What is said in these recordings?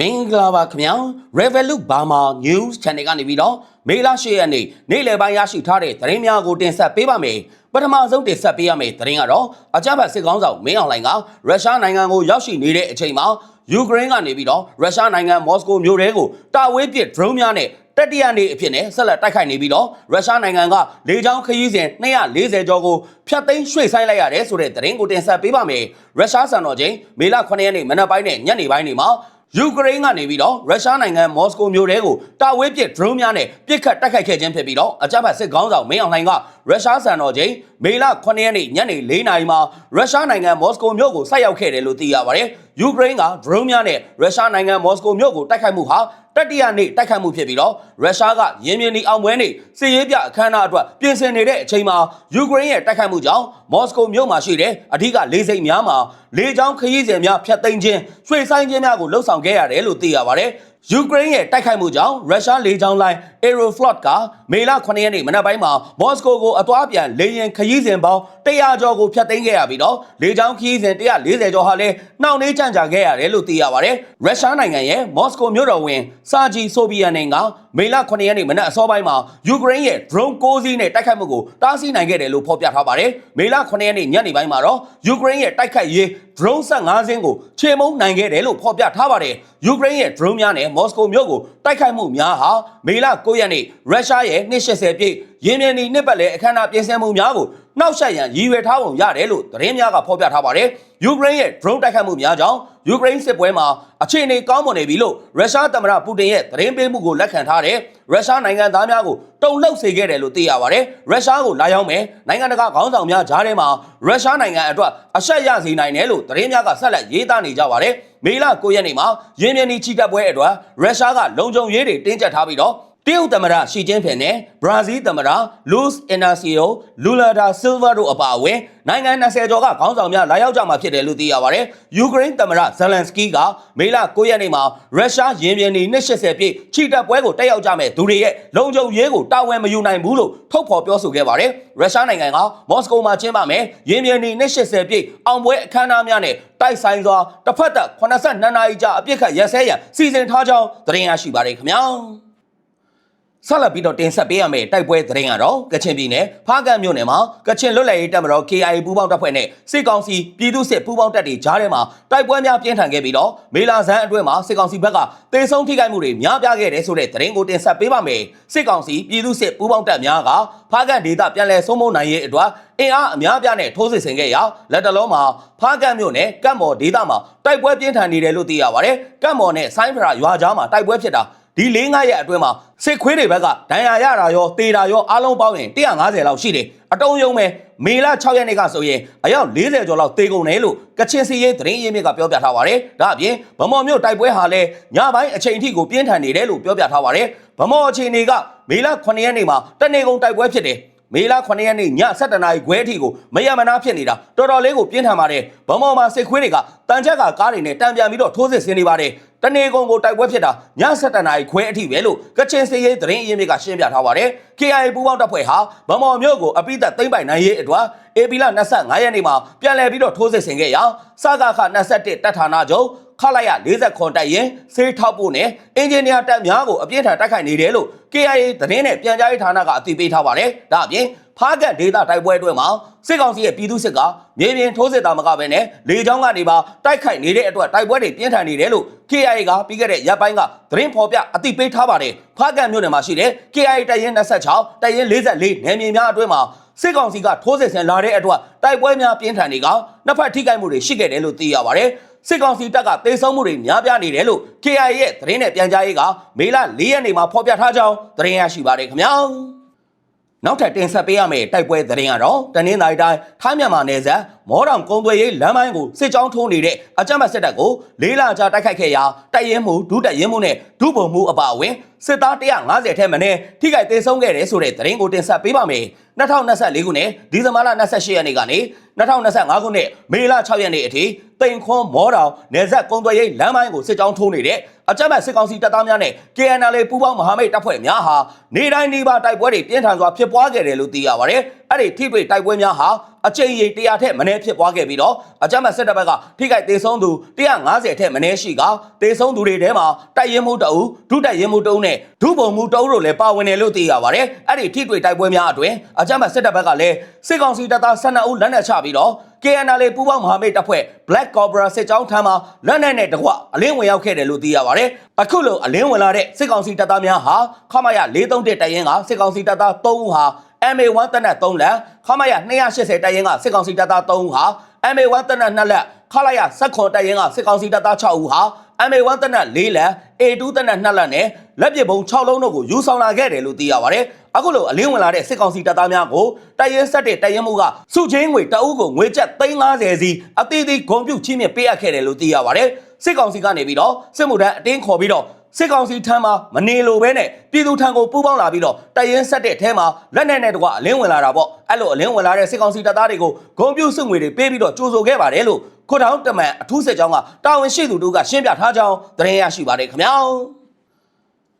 မင်္ဂလာပါခင်ဗျာ Revolut Burma News Channel ကနေပြီးတော့မေလ10ရက်နေ့နေ့လယ်ပိုင်းရရှိထားတဲ့သတင်းများကိုတင်ဆက်ပေးပါမယ်ပထမဆုံးတင်ဆက်ပေးရမယ့်သတင်းကတော့အကြမ်းဖက်စစ်ကောင်းဆောင်မင်းအောင်လှိုင်ကရုရှားနိုင်ငံကိုရောက်ရှိနေတဲ့အချိန်မှာယူကရိန်းကနေပြီးတော့ရုရှားနိုင်ငံမော်စကိုမြို့ထဲကိုတာဝေးပစ် drone များနဲ့တတိယနေ့အဖြစ်နဲ့ဆက်လက်တိုက်ခိုက်နေပြီးတော့ရုရှားနိုင်ငံကလေကြောင်းခရီးစဉ်240ကျော်ကိုဖျက်သိမ်းရွှေ့ဆိုင်းလိုက်ရတယ်ဆိုတဲ့သတင်းကိုတင်ဆက်ပေးပါမယ်ရုရှားစံတော်ချိန်မေလ9ရက်နေ့မနက်ပိုင်းနဲ့ညနေပိုင်းတွေမှာ ယူကရိန်းကနေပြီးတော့ရုရှားနိုင်ငံမော်စကိုမြို့ထဲကိုတာဝေးပစ် drone များနဲ့ပစ်ခတ်တိုက်ခိုက်ခဲ့ခြင်းဖြစ်ပြီးတော့အကြမ်းဖက်စစ်ကောင်းဆောင်မင်းအောင်လှိုင်ကရုရှားစံတော်ချိန်မေလ9ရက်နေ့ညနေ4နာရီမှာရုရှားနိုင်ငံမော်စကိုမြို့ကိုဆိုက်ရောက်ခဲ့တယ်လို့သိရပါတယ်။ယူကရိန်းက drone များနဲ့ရုရှားနိုင်ငံမော်စကိုမြို့ကိုတိုက်ခိုက်မှုဟာတတိယနေ့တိုက်ခိုက်မှုဖြစ်ပြီးတော့ရုရှားကရင်းမြစ်နီအောင်ပွဲနေ့စစ်ရေးပြအခမ်းအနားအတွက်ပြင်ဆင်နေတဲ့အချိန်မှာယူကရိန်းရဲ့တိုက်ခိုက်မှုကြောင့်မော်စကိုမြို့မှာရှိတဲ့အဓိကလေးစိတ်များမှာလေကြောင်းခရီးစဉ်များဖျက်သိမ်းခြင်းရွှေ့ဆိုင်းခြင်းများကိုလှုံ့ဆော်ခဲ့ရတယ်လို့သိရပါတယ်။ ယူကရိန်းရဲ့တိုက်ခိုက်မှုကြောင့်ရုရှားလေကြောင်းလိုင်း Aeroflot ကမေလ9ရက်နေ့မနက်ပိုင်းမှာမော်စကိုကိုအသွားပြန်လေယာဉ်ခရီးစဉ်ပေါင်း100ကျော်ကိုဖျက်သိမ်းခဲ့ရပြီးတော့လေကြောင်းခရီးစဉ်140ကျော်ဟာလည်းနှောင့်နှေးကြန့်ကြာခဲ့ရတယ်လို့သိရပါတယ်။ရုရှားနိုင်ငံရဲ့မော်စကိုမြို့တော်ဝင်စာဂျီဆိုဗီယန်နိုင်ငံကမေလ9ရက်နေ့မနက်အစောပိုင်းမှာယူကရိန်းရဲ့ drone 6စီးနဲ့တိုက်ခိုက်မှုကိုတားဆီးနိုင်ခဲ့တယ်လို့ဖော်ပြထားပါတယ်။မေလ9ရက်နေ့ညနေပိုင်းမှာတော့ယူကရိန်းရဲ့တိုက်ခိုက်ရေး drone 15စင်းကိုချေမှုန်းနိုင်ခဲ့တယ်လို့ဖော်ပြထားပါတယ်။ယူကရိန်းရဲ့ drone များနဲ့မော်စကိုမြို့ကိုတိုက်ခိုက်မှုများဟာမေလ9ရက်နေ့ရုရှားရဲ့280ပြည့်ရင်းမြစ်နီနှစ်ပတ်လည်အခမ်းအနားပြင်ဆင်မှုများကို နှောက်ယှက်ရန်ရည်ရွယ်ထားပုံရတယ်လို့သတင်းများကဖော်ပြထားပါတယ်။ယူကရိန်းရဲ့ drone တိုက်ခိုက်မှုများကြောင့်ယူကရိန်းစစ်ပွဲမှာအခြေအနေကောင်းမွန်နေပြီလို့ရုရှားသမ္မတပူတင်ရဲ့သတင်းပေးမှုကိုလက်ခံထားတဲ့ရုရှားနိုင်ငံသားများကိုတုံ့လှုပ်စေခဲ့တယ်လို့သိရပါတယ်။ရုရှားကိုလာရောက်မယ်နိုင်ငံတကာခေါင်းဆောင်များကြားထဲမှာရုရှားနိုင်ငံအတွက်အဆက်ရစေနိုင်တယ်လို့သတင်းများကဆက်လက်ရေးသားနေကြပါတယ်။မေလ9ရက်နေ့မှာရင်းမြစ်နီချီတက်ပွဲအတွက်ရုရှားကလုံခြုံရေးတွေတင်းကျပ်ထားပြီးတော့ တရုတ်သမ္မတရှီကျင်းဖင်နဲ့ဘရာဇီးသမ္မတလူးအင်နာစီယိုလူလာဒါဆစ်ဗာတို့အပါအဝင်နိုင်ငံ20ကျော်ကခေါင်းဆောင်များလာရောက်ကြမှာဖြစ်တယ်လို့သိရပါတယ်။ယူကရိန်းသမ္မတဇလန်စကီးကမေလ9ရက်နေ့မှာရုရှားရင်ပြင်နေ280ပြည့်ချီတက်ပွဲကိုတက်ရောက်ကြမဲ့သူတွေရဲ့လုံခြုံရေးကိုတာဝန်မယူနိုင်ဘူးလို့ထုတ်ဖော်ပြောဆိုခဲ့ပါတယ်။ရုရှားနိုင်ငံကမော်စကိုမှာကျင်းပမယ်ရင်ပြင်နေ280ပြည့်အောင်ပွဲအခမ်းအနားများနဲ့တိုက်ဆိုင်စွာတစ်ဖက်သက်82နာရီကြာအပြစ်ခတ်ရက်စဲရန်စီစဉ်ထားကြောင်းသတင်းရရှိပါတယ်ခင်ဗျာ။ ဆက်လက်ပြီးတော့တင်ဆက်ပေးရမယ့်တိုက်ပွဲသတင်းကတော့ကချင်ပြည်နယ်ဖားကန့်မြို့နယ်မှာကချင်လွတ်လပ်ရေးတပ်မတော် KIA ပူးပေါင်းတပ်ဖွဲ့နဲ့စစ်ကောင်စီပြည်သူ့စစ်ပူးပေါင်းတပ်တွေကြားထဲမှာတိုက်ပွဲများပြင်းထန်ခဲ့ပြီးတော့မေလာဇန်အတွင်းမှာစစ်ကောင်စီဘက်ကတေဆုံးထိခိုက်မှုတွေများပြားခဲ့တယ်ဆိုတဲ့သတင်းကိုတင်ဆက်ပေးပါမယ်စစ်ကောင်စီပြည်သူ့စစ်ပူးပေါင်းတပ်များကဖားကန့်ဒေသပြန်လည်ဆုံးမနိုင်ရေးအတွက်အင်အားအများပြားနဲ့ထိုးစစ်ဆင်ခဲ့ရာလက်တလုံးမှာဖားကန့်မြို့နယ်ကတ်မော်ဒေသမှာတိုက်ပွဲပြင်းထန်နေတယ်လို့သိရပါတယ်ကတ်မော်နဲ့ဆိုင်းဖရာရွာကြားမှာတိုက်ပွဲဖြစ်တာ ဒီ၄၅ရက်အတွင်းမှာစစ်ခွေးတွေဘက်ကဒဏ်ရာရတာရောတေတာရောအားလုံးပေါင်းရင်150လောက်ရှိတယ်အတုံးယုံမဲ့မေလ6ရက်နေ့ကဆိုရင်အယောက်40ကျော်လောက်တေကုန်တယ်လို့ကချင်စီရေးသတင်းရင်းမြစ်ကပြောပြထားပါတယ်ဒါအပြင်ဗမော်မြို့တိုက်ပွဲဟာလည်းညပိုင်းအချိန်ထိကိုပြင်းထန်နေတယ်လို့ပြောပြထားပါတယ်ဗမော်အခြေအနေကမေလ9ရက်နေ့မှာတနေကုန်တိုက်ပွဲဖြစ်တယ်မေလ9ရက်နေ့ည7:00နာရီခွဲအထိကိုမရမနာဖြစ်နေတာတော်တော်လေးကိုပြင်းထန်ပါတယ်ဗမော်မှာစစ်ခွေးတွေကတန်ချက်ကကားတွေနဲ့တံပြန်ပြီးတော့ထိုးစစ်ဆင်နေပါတယ် တနေကုန်ကိုတိုက်ပွဲဖြစ်တာည7:00နာရီခွဲအထိပဲလို့ကချင်စီရေးသတင်းအရင်းမြစ်ကရှင်းပြထားပါတယ် KIA ပူးပေါင်းတပ်ဖွဲ့ဟာဗမော်မြို့ကိုအပိသက်သိမ့်ပိုင်နိုင်ရေးအတွက်အေပီလာ25ရက်နေ့မှာပြန်လည်ပြီးတော့ထိုးစစ်ဆင်ခဲ့ရာစကာခ21တပ်ဌာနချုပ်ခလိုက်ရ40ခွန်တိုက်ရင်ဆေးထောက်ဖို့နဲ့အင်ဂျင်နီယာတပ်များကိုအပြင်းထန်တိုက်ခိုက်နေတယ်လို့ KIA သတင်းနဲ့ပြန်ကြားရေးဌာနကအသိပေးထားပါတယ်။ဒါအပြင် ဖားကတ်ဒေတာတိုက်ပွဲအတွင်းမှာစစ်ကောင်စီရဲ့ပြည်သူစစ်ကမြေပြင်ထိုးစစ်တာမကပဲနဲ့လေကြောင်းကနေပါတိုက်ခိုက်နေတဲ့အတွက်တိုက်ပွဲတွေပြင်းထန်နေတယ်လို့ KIA ကပြီးခဲ့တဲ့ရက်ပိုင်းကသတင်းဖော်ပြအသိပေးထားပါတယ်။ဖားကတ်မြို့နယ်မှာရှိတဲ့ KIA တပ်ရင်း26တပ်ရင်း44နယ်မြေများအတွင်းမှာစစ်ကောင်စီကထိုးစစ်ဆင်လာတဲ့အတွက်တိုက်ပွဲများပြင်းထန်နေကနှစ်ဖက်ထိခိုက်မှုတွေရှိခဲ့တယ်လို့သိရပါတယ်။စစ်ကောင်စီတပ်ကတေဆုံးမှုတွေများပြားနေတယ်လို့ KIA ရဲ့သတင်းနဲ့ပြန်ကြားရေးကမေလ၄ရက်နေ့မှာဖော်ပြထားကြောင်းသတင်းရရှိပါတယ်ခင်ဗျာ။ နောက်ထပ်တင်ဆက်ပေးရမယ့်တိုက်ပွဲသတင်းကတော့တနင်္သာရီတိုင်းထိုင်းမြန်မာနယ်စပ်မော်တောင်ကုန်းသွေးရေးလမ်းပိုင်းကိုစစ်ကြောင်းထိုးနေတဲ့အကြမ်းဖက်စစ်တပ်ကိုလေးလာကြာတိုက်ခိုက်ခဲ့ရာတိုက်ရင်မှုဒုတိုက်ရင်မှုနဲ့ဒုဗုံမှုအပါအဝင် စစ်သား150ထဲမှနဲ့ထိခိုက်သေးဆုံးခဲ့တယ်ဆိုတဲ့သတင်းကိုတင်ဆက်ပေးပါမယ်။2024ခုနှစ်ဒီဇင်ဘာလ28ရက်နေ့ကနေ2025ခုနှစ်မေလ6ရက်နေ့အထိတိန်ခွန်မော်တောင်နယ်စပ်ကုန်းသွေးရေးလမ်းပိုင်းကိုစစ်ကြောင်းထိုးနေတဲ့အကြမ်းဖက်စစ်ကောင်စီတပ်သားများနဲ့ KNL ပူးပေါင်းမဟာမိတ်တပ်ဖွဲ့များဟာနေတိုင်းနေပါတိုက်ပွဲတွေပြင်းထန်စွာဖြစ်ပွားခဲ့တယ်လို့သိရပါတယ်။အဲ့ဒီထိတွေ့တိုက်ပွဲများဟာအကြိမ်ရေ100ထက်မနည်းဖြစ်ပွားခဲ့ပြီးတော့အကြမ်းဖက်စစ်တပ်ဘက်ကထိခိုက်ဒေဆုံးသူ150ထက်မနည်းရှိကဒေဆုံးသူတွေထဲမှာတိုက်ရင်မှုတအုပ်ဒုတိုက်ရင်မှုတအုပ်နဲ့ဒုဗုံမှုတအုပ်တို့လည်းပါဝင်တယ်လို့သိရပါတယ်အဲ့ဒီထိတွေ့တိုက်ပွဲများအတွင်အကြမ်းဖက်စစ်တပ်ဘက်ကလည်းစစ်ကောင်စီတပ်သား12ဦးလက်နက်ချပြီးတော့ KNL ပူးပေါင်းမဟာမိတ်တပ်ဖွဲ့ Black Cobra စစ်ကြောင်းထမ်းမှာလက်နက်နဲ့တကွအလင်းဝင်ရောက်ခဲ့တယ်လို့သိရပါတယ်။အခုလိုအလင်းဝင်လာတဲ့စစ်ကောင်စီတပ်သားများဟာခမရ431တပ်ရင်းကစစ်ကောင်စီတပ်သား3ဦးဟာ MA1 တပ်နက်3လက်ခမရ280တပ်ရင်းကစစ်ကောင်စီတပ်သား3ဦးဟာ MA1 တပ်နက်2လက် ခလာရ16တပ်ရင်းကစစ်ကောင်စီတပ်သား6ဦးဟာ MA1 တပ်နက်4လက် A2 တပ်နက်2လက်နဲ့လက်ပစ်ဘုံ6လုံးတို့ကိုယူဆောင်လာခဲ့တယ်လို့သိရပါတယ်။အခုလိုအလင်းဝင်လာတဲ့စစ်ကောင်စီတပ်သားများကိုတိုက်ရင်ဆက်တဲ့တိုက်ရင်မှုကစုချင်းငွေတအုပ်ကိုငွေကျပ်350စီအသေးသေးဂုံပြုတ်ချင်းမြပေးအပ်ခဲ့တယ်လို့သိရပါတယ်။စစ်ကောင်စီကနေပြီးတော့စစ်မှုထမ်းအတင်းခေါ်ပြီးတော့စစ်ကောင်စီထမ်းမှာမနေလိုပဲနဲ့ပြည်သူထံကိုပူးပေါင်းလာပြီးတော့တိုက်ရင်ဆက်တဲ့အထဲမှာလက်နက်နဲ့တကွအလင်းဝင်လာတာပေါ့အဲ့လိုအလင်းဝင်လာတဲ့စစ်ကောင်စီတပ်သားတွေကိုဂုံပြုတ်စုငွေတွေပေးပြီးတော့ကြိုးဆိုခဲ့ပါတယ်လို့ ခွတ်တောင်းတမန်အထူးစစ်ကြောင်းကတာဝန်ရှိသူတို့ကရှင်းပြထားကြောင်းသတင်းရရှိပါတယ်ခင်ဗျာ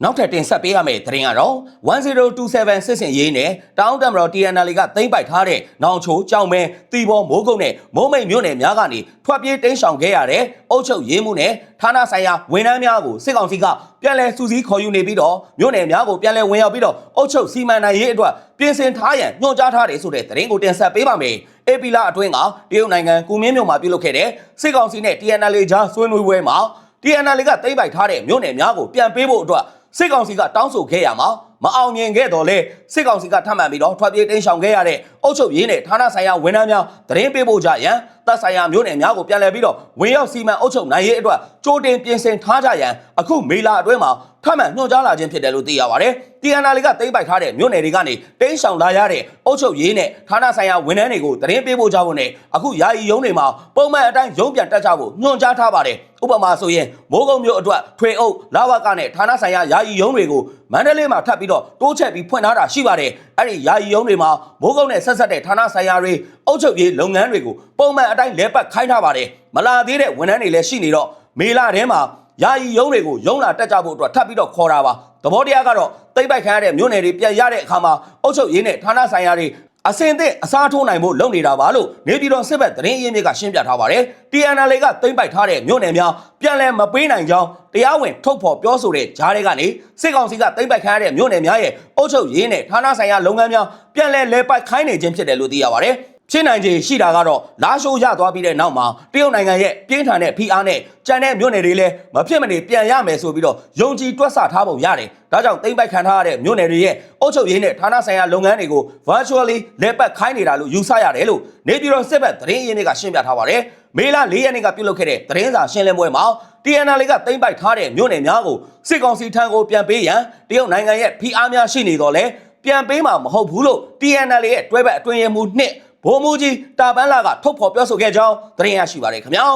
နောက်ထပ်တင်ဆက်ပေးရမယ့်သတင်းကတော့1027စစ်စင်ရေးနဲ့တောင်းတမတော် TNL ကသိမ့်ပိုက်ထားတဲ့နောင်ချိုကြောင်မဲတီဘောမိုးကုတ်နဲ့မိုးမိတ်မြို့နယ်များကနေထွက်ပြေးတိမ်းရှောင်ခဲ့ရတဲ့အုပ်ချုပ်ရေးမှုနဲ့ဌာနဆိုင်ရာဝန်ထမ်းများကိုစစ်ကောင်စီကပြန်လည်စူးစီးခေါ်ယူနေပြီးတော့မြို့နယ်များကိုပြန်လည်ဝင်ရောက်ပြီးတော့အုပ်ချုပ်စီမံနိုင်ရေးအတွက်ပြင်ဆင်ထားရန်ညွှန်ကြားထားတယ်ဆိုတဲ့သတင်းကိုတင်ဆက်ပေးပါမယ်။ AP လာအတွင်းကတရုတ်နိုင်ငံကူမင်းမြို့မှာပြုလုပ်ခဲ့တဲ့စစ်ကောင်စီနဲ့ TNL ကြားဆွေးနွေးပွဲမှာ TNL ကသိမ့်ပိုက်ထားတဲ့မြို့နယ်များကိုပြန်ပေးဖို့အတွက်စစ်ကောင်စီကတောင်းဆိုခဲ့ရမှာမအောင်မြင်ခဲ့တော့လေစစ်ကောင်စီကထပ်မံပြီးတော့ထွက်ပြေးတိမ်းရှောင်ခဲ့ရတဲ့အုပ်ချုပ်ရေးနဲ့ဌာနဆိုင်ရာဝန်ထမ်းများသတင်းပေးဖို့ကြရန် တပ်ဆိုင်ရာမြို့နယ်များကိုပြန်လည်ပြီးတော့ဝင်ရောက်စီမံအုပ်ချုပ်နိုင်ရေးအတွက်ကြိုတင်ပြင်ဆင်ထားကြရန်အခုမေလာအတွင်းမှာထပ်မံညွှန်ကြားလာခြင်းဖြစ်တယ်လို့သိရပါတယ်။ TNL ကတိမ့်ပိုက်ထားတဲ့မြို့နယ်တွေကနေတိမ်းရှောင်လာရတဲ့အုပ်ချုပ်ရေးနဲ့ဌာနဆိုင်ရာဝန်ထမ်းတွေကိုသတင်းပေးဖို့ကြဖို့နဲ့အခုယာယီရုံးတွေမှာပုံမှန်အတိုင်းရုံးပြန်တက်ကြဖို့ညွှန်ကြားထားပါတယ်။ဥပမာဆိုရင်မိုးကုံမြို့အတွက်ထွေအုပ်လာဝကနဲ့ဌာနဆိုင်ရာယာယီရုံးတွေကိုမန္တလေးမှာထပ်ပြီးတော့တိုးချက်ပြီးဖွင့်ထားတာရှိပါတယ်။အဲ့ဒီယာယီရုံးတွေမှာမိုးကုံနဲ့ဆက်ဆက်တဲ့ဌာနဆိုင်ရာတွေအုပ်ချုပ်ရေးလုပ်ငန်းတွေကိုပုံမှန်အတိုင်းလဲပတ်ခိုင်းထားပါတယ်။မလာသေးတဲ့ဝန်ထမ်းတွေလည်းရှိနေတော့မေလာထဲမှာယာယီရုံးတွေကိုရုံးလာတက်ကြဖို့အတွက်ထပ်ပြီးတော့ခေါ်တာပါသဘောတရားကတော့တိမ့်ပိုက်ခံရတဲ့မြို့နယ်တွေပြန်ရတဲ့အခါမှာအုပ်ချုပ်ရေးနဲ့ဌာနဆိုင်ရာတွေအစင်သင့်အစားထိုးနိုင်ဖို့လုပ်နေတာပါလို့နေပြည်တော်စစ်ဘက်သတင်းအရင်းမြစ်ကရှင်းပြထားပါတယ်။ TNL ကတိမ့်ပိုက်ထားတဲ့မြို့နယ်များပြန်လည်မပေးနိုင်ကြောင်းတရားဝင်ထုတ်ဖော်ပြောဆိုတဲ့ကြားတွေကနေစစ်ကောင်စီကတိမ့်ပိုက်ခံရတဲ့မြို့နယ်များရဲ့အုပ်ချုပ်ရေးနဲ့ဌာနဆိုင်ရာလုပ်ငန်းများပြန်လည်လဲပိုက်ခိုင်းနေခြင်းဖြစ်တယ်လို့သိရပါတယ်။ ဖြစ်နိုင်ခြေရှိတာကတော့လာရှိုးရသွားပြီးတဲ့နောက်မှာတရုတ်နိုင်ငံရဲ့ပြင်းထန်တဲ့ဖိအားနဲ့ကြံတဲ့မြို့နယ်တွေလည်းမဖြစ်မနေပြန်ရမယ်ဆိုပြီးတော့ယုံကြည်တွက်ဆထားပုံရတယ်။ဒါကြောင့်တိမ့်ပိုက်ခံထားရတဲ့မြို့နယ်တွေရဲ့အုပ်ချုပ်ရေးနဲ့ဌာနဆိုင်ရာလုပ်ငန်းတွေကို virtually လက်ပတ်ခိုင်းနေတာလို့ယူဆရတယ်လို့နေပြည်တော်စစ်ဘက်သတင်းရင်းမြစ်ကရှင်းပြထားပါတယ်။မေလ၄ရက်နေ့ကပြုလုပ်ခဲ့တဲ့သတင်းစာရှင်းလင်းပွဲမှာ TNL ကတိမ့်ပိုက်ထားတဲ့မြို့နယ်များကိုစစ်ကောင်စီထံကိုပြန်ပေးရန်တရုတ်နိုင်ငံရဲ့ဖိအားများရှိနေတော့လဲပြန်ပေးမှာမဟုတ်ဘူးလို့ TNL ရဲ့တွဲဘက်အတွင်းရေးမှူးနှစ် ဘိုးမူကြီးတာပန်းလာကထုတ်ဖော်ပြောဆိုခဲ့ကြောင်းသတင်းရရှိပါတယ်ခင်ဗျာ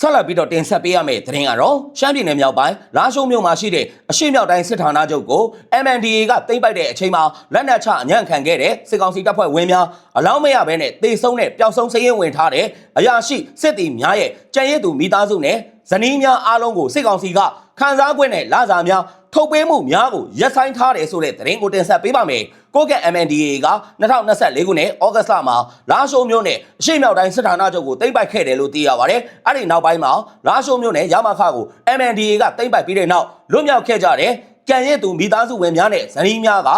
ဆက်လက်ပြီးတော့တင်ဆက်ပေးရမယ့်သတင်းကတော့ရှမ်းပြည်နယ်မြောက်ပိုင်းလာရှုံမြို့မှာရှိတဲ့အရှိမြောက်တိုင်းစစ်ဌာနချုပ်ကို MNDA ကသိမ်းပိုက်တဲ့အချိန်မှာလက်နက်ချအညံ့ခံခဲ့တဲ့စစ်ကောင်စီတပ်ဖွဲ့ဝင်များအလောင်းမရဘဲနဲ့တေဆုံးတဲ့ပျောက်ဆုံးစရင်ဝင်ထားတဲ့အရာရှိစစ်တီများရဲ့ကြံရည်သူမိသားစုနဲ့ဇနီးများအားလုံးကိုစစ်ကောင်စီကခန်းစား권နဲ့လာစာများထုတ်ပေးမှုများကိုရက်ဆိုင်ထားတယ်ဆိုတဲ့သတင်းကိုတင်ဆက်ပေးပါမယ်။ ကိုကက် MNDAA က2024ခုနှစ်ဩဂတ်လမှာလာရှိုးမြို့နယ်အရှိမြောက်တိုင်းစစ်ဌာနချုပ်ကိုသိမ်းပိုက်ခဲ့တယ်လို့သိရပါတယ်။အဲ့ဒီနောက်ပိုင်းမှာလာရှိုးမြို့နယ်ရမခကို MNDAA ကသိမ်းပိုက်ပြီးတဲ့နောက်လွတ်မြောက်ခဲ့ကြတဲ့ကြံရည်သူမိသားစုဝင်များနဲ့ဇနီးများက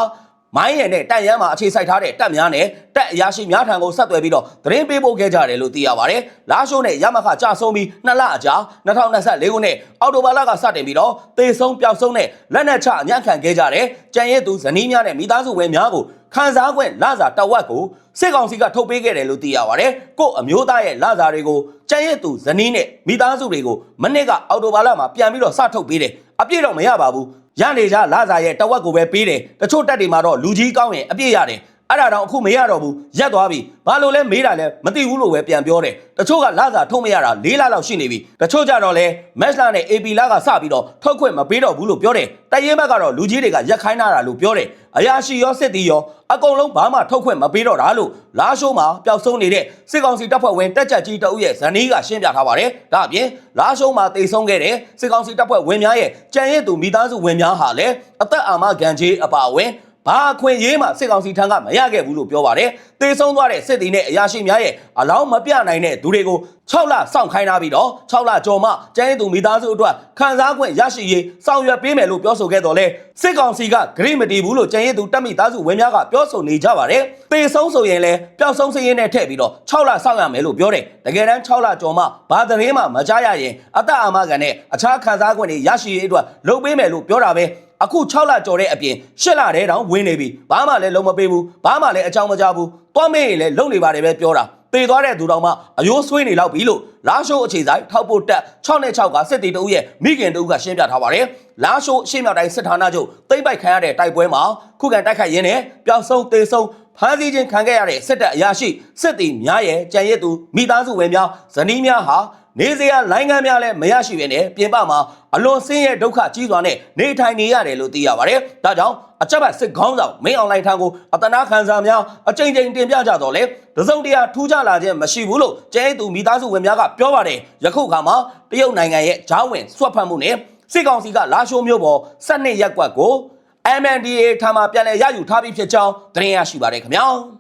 မိုင်းရယ်နဲ့တက်ရမ်းမှာအခြေစိုက်ထားတဲ့တပ်များနဲ့တပ်အရာရှိများထံကိုဆက်သွယ်ပြီးတော့သတင်းပေးပို့ခဲ့ကြတယ်လို့သိရပါတယ်။လာရှိုးနဲ့ရမခကြဆုံးပြီးနှစ်လအကြာ2024ခုနှစ်အောက်တိုဘာလကစတင်ပြီးတော့တေဆုံးပျောက်ဆုံးနဲ့လက်နက်ချအညံ့ခံခဲ့ကြတဲ့ကြံရည်သူဇနီးများနဲ့မိသားစုဝင်များကိုခန်းစား권လစာတဝက်ကိုစစ်ကောင်စီကထုတ်ပေးခဲ့တယ်လို့သိရပါတယ်။ကို့အမျိုးသားရဲ့လစာတွေကိုကြံရည်သူဇနီးနဲ့မိသားစုတွေကိုမနစ်ကအောက်တိုဘာလမှာပြန်ပြီးတော့စထုတ်ပေးတယ်။ အပြည့်တော့မရပါဘူး။ရနေကြလာစာရဲ့တဝက်ကိုပဲပေးတယ်တချို့တက်တွေမှာတော့လူကြီးကောင်းရင်အပြည့်ရတယ် အဲ့ဒါတော့အခုမရတော့ဘူးရက်သွားပြီဘာလို့လဲမေးတာလဲမသိဘူးလို့ပဲပြန်ပြောတယ်တချို့ကလာစာထုတ်မရတာ၄လလောက်ရှိနေပြီတချို့ကြတော့လဲမက်စလာနဲ့ AP လာကစပြီးတော့ထုတ်ခွင့်မပေးတော့ဘူးလို့ပြောတယ်တရင်ဘက်ကတော့လူကြီးတွေကရက်ခိုင်းတာလို့ပြောတယ်အရာရှိရောစစ်တီရောအကုန်လုံးဘာမှထုတ်ခွင့်မပေးတော့တာလို့လာရှိုးမှာပျောက်ဆုံးနေတဲ့စစ်ကောင်စီတပ်ဖွဲ့ဝင်တက်ကြက်ကြီးတအုပ်ရဲ့ဇနီးကရှင်းပြထားပါတယ်ဒါအပြင်လာရှိုးမှာတိတ်ဆုံးခဲ့တဲ့စစ်ကောင်စီတပ်ဖွဲ့ဝင်များရဲ့ကြံရည်သူမိသားစုဝင်များဟာလည်းအသက်အာမခံကြီးအပါအဝင် ဘာအခွင့်အရေးမှစစ်ကောင်စီထံကမရခဲ့ဘူးလို့ပြောပါတယ်။တေဆုံးသွားတဲ့စစ်တီနဲ့အရာရှိများရဲ့အလောင်းမပြနိုင်တဲ့သူတွေကို6လစောင့်ခိုင်းထားပြီးတော့6လကျော်မှကျန်းရည်သူမိသားစုအတွက်ခံစား권ရရှိရေးဆောင်ရွက်ပေးမယ်လို့ပြောဆိုခဲ့တော်လဲစစ်ကောင်စီကဂရိမတီဘူးလို့ကျန်းရည်သူတပ်မိသားစုဝင်များကပြောဆိုနေကြပါတယ်။တေဆုံးဆိုရင်လည်းပျောက်ဆုံးစည်ရင်နဲ့ထည့်ပြီးတော့6လစောင့်ရမယ်လို့ပြောတယ်။တကယ်တမ်း6လကျော်မှဘာသတင်းမှမကြားရရင်အသက်အာမခံနဲ့အခြားခံစား권တွေရရှိရေးအတွက်လုပ်ပေးမယ်လို့ပြောတာပဲ။ အခု6လကျော်တဲ့အပြင်8လတည်းတောင်ဝင်နေပြီဘာမှလည်းလုံးမပေးဘူးဘာမှလည်းအကြောင်းမကြားဘူးတွားမေးရင်လည်းလုံနေပါတယ်ပဲပြောတာပေသွားတဲ့သူတော်မှအယိုးဆွေးနေလောက်ပြီလို့လာရှိုးအခြေဆိုင်ထောက်ဖို့တက်6နဲ့6ကစစ်တီတဦးရဲ့မိခင်တဦးကရှင်းပြထားပါတယ်လာရှိုးအရှေ့မြောက်တိုင်းစစ်ဌာနချုပ်တိမ့်ပိုက်ခံရတဲ့တိုက်ပွဲမှာခုခံတိုက်ခိုက်ရင်းနဲ့ပျောက်ဆုံးသေဆုံးဖမ်းဆီးခြင်းခံခဲ့ရတဲ့စစ်တပ်အရာရှိစစ်တီများရဲ့ကြံရစ်သူမိသားစုဝင်များဇနီးများဟာ နေစရာလိုင်းကမ်းများလည်းမရရှိဘဲနဲ့ပြင်ပမှာအလွန်ဆင်းရဲဒုက္ခကြီးစွာနဲ့နေထိုင်နေရတယ်လို့သိရပါတယ်။ဒါကြောင့်အချက်ပတ်စစ်ခေါင်းဆောင်မင်းအောင်လှိုင်ထံကိုအတနာခံစားများအကြိမ်ကြိမ်တင်ပြကြတော့လေတစုံတရာထူးခြားလာခြင်းမရှိဘူးလို့ကျဲသူမိသားစုဝင်များကပြောပါတယ်။ယခုခါမှာတရုတ်နိုင်ငံရဲ့ဂျောင်းဝင်ဆွတ်ဖတ်မှုနဲ့စစ်ကောင်စီကလာရှိုးမျိုးပေါ်စက်နှစ်ရက်ကွက်ကို MNDA ထံမှပြန်လည်ရယူထားပြီးဖြစ်ကြောင်းသတင်းရရှိပါတယ်ခင်ဗျာ။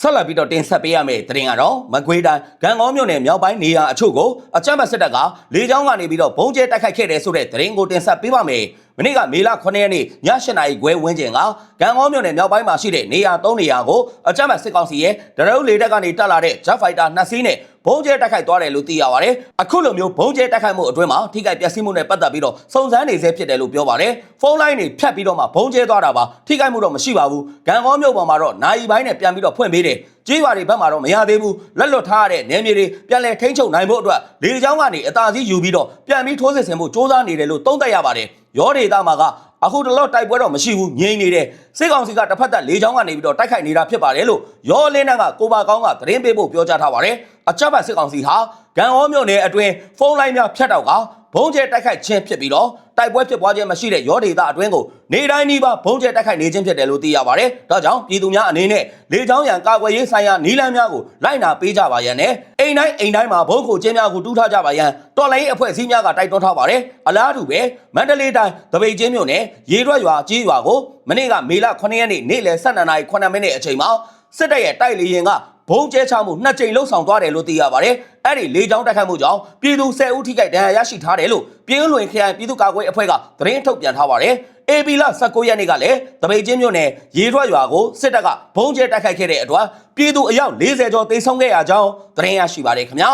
ဆက်လက်ပြီးတော့တင်ဆက်ပေးရမယ့်သတင်းကတော့မကွေးတိုင်းဂံကောမြို့နယ်မြောက်ပိုင်းနေရာအချို့ကိုအကြမ်းဖက်စစ်တပ်ကလေကြောင်းကနေပြီးတော့ဘုံကျဲတိုက်ခိုက်ခဲ့တယ်ဆိုတဲ့သတင်းကိုတင်ဆက်ပေးပါမယ်။မနေ့ကမေလ9ရက်နေ့ည8နာရီခွဲဝန်းကျင်ကဂံကောမြို့နယ်မြောက်ပိုင်းမှာရှိတဲ့နေရာ3နေရာကိုအကြမ်းဖက်စစ်ကောင်စီရဲ့ဒရုန်းလေတပ်ကနေတက်လာတဲ့ Jet Fighter 2စီးနဲ့ဘုံကျဲတိုက်ခိုက်သွားတယ်လို့သိရပါတယ်။အခုလိုမျိုးဘုံကျဲတိုက်ခိုက်မှုအတွင်းမှာထိခိုက်ပျက်စီးမှုနဲ့ပတ်သက်ပြီးတော့စုံစမ်းနေဆဲဖြစ်တယ်လို့ပြောပါတယ်။ဖုန်းလိုင်းတွေဖြတ်ပြီးတော့မှဘုံကျဲသွားတာပါ။ထိခိုက်မှုတော့မရှိပါဘူး။ဂံကောမြို့ပေါ်မှာတော့နိုင်ပိုင်းနဲ့ပြန်ပြီးတော့ဖွင့်ပေးတယ်။ ကြေးရွာတွေဘက်မှာတော့မရသေးဘူး။လက်လွတ်ထားရတဲ့နယ်မြေတွေပြန်လည်ထိန်းချုပ်နိုင်ဖို့အတွက်လေကြောင်းကနေအသာစီးယူပြီးတော့ပြန်ပြီးထိုးစစ်ဆင်ဖို့စ조사နေတယ်လို့သုံးသပ်ရပါတယ်။ရောဒေတာမှာကအခုတလော့တိုက်ပွဲတော့မရှိဘူးငြိမ်နေတယ်စစ်ကောင်စီကတစ်ဖက်သက်လေချောင်းကနေပြီးတော့တိုက်ခိုက်နေတာဖြစ်ပါတယ်လို့ရောလင်းတန်းကကိုပါကောင်းကသတင်းပေးဖို့ပြောကြားထားပါတယ်အကြမ်းဖက်စစ်ကောင်စီဟာဂံဩမြို့နယ်အတွင်းဖုန်းလိုင်းများဖြတ်တောက်က ဘုံကျဲတိုက်ခိုက်ခြင်းဖြစ်ပြီးတော့တိုက်ပွဲဖြစ်ပွားခြင်းမရှိတဲ့ရောဒေတာအတွင်းကိုနေတိုင်းဒီပါဘုံကျဲတိုက်ခိုက်နေခြင်းဖြစ်တယ်လို့သိရပါတယ်ဒါကြောင့်ပြည်သူများအနေနဲ့လေချောင်းရန်ကာကွယ်ရေးဆိုင်ရာနီလန်းများကိုလိုက်နာပေးကြပါရန်နဲ့အိမ်တိုင်းအိမ်တိုင်းမှာဘုံခိုခြင်းများကိုတူးထားကြပါရန်တော်လိုင်းအဖွဲ့အစည်းများကတိုက်တွန်းထားပါတယ်အလားတူပဲမန္တလေးတိုင်းတပိတ်ချင်းမြို့နယ်ရေရွက်ရွာကြီးရွာကိုမနေ့ကမေလ9ရက်နေ့နေ့လယ်12နာရီ9မိနစ်အချိန်မှာစစ်တပ်ရဲ့တိုက်လေရင်ကဘုံကျဲချမှုနှစ်ကြိမ်လှုပ်ဆောင်သွားတယ်လို့သိရပါတယ်။ အဲ့ဒီလေကြောင်းတိုက်ခိုက်မှုကြောင့်ပြည်သူ10ဦးထိခိုက်ဒဏ်ရာရရှိထားတယ်လို့ပြည်ဦးလွင်ခရိုင်ပြည်သူ့ကာကွယ်အဖွဲ့ကသတင်းထုတ်ပြန်ထားပါတယ်။ AB လ19ရက်နေ့ကလည်းတပိတ်ချင်းမြို့နယ်ရေထွက်ရွာကိုစစ်တပ်ကဘုံကျဲတိုက်ခိုက်ခဲ့တဲ့အတွက်ပြည်သူအယောက်40ကျော်သေဆုံးခဲ့ရကြောင်းသတင်းရရှိပါတယ်ခင်ဗျာ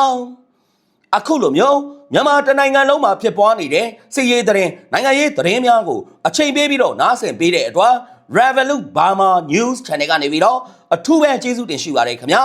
။အခုလိုမျိုးမြန်မာတနိုင်ငံလုံးမှာဖြစ်ပွားနေတဲ့စစ်ရေးသတင်းနိုင်ငံရေးသတင်းများကိုအချိန်ပေးပြီးတော့နားဆင်ပေးတဲ့အတွက် Revolut Burma News Channel ကနေပြီးတော့အထူးပဲကျေးဇူးတင်ရှိပါတယ်ခင်ဗျာ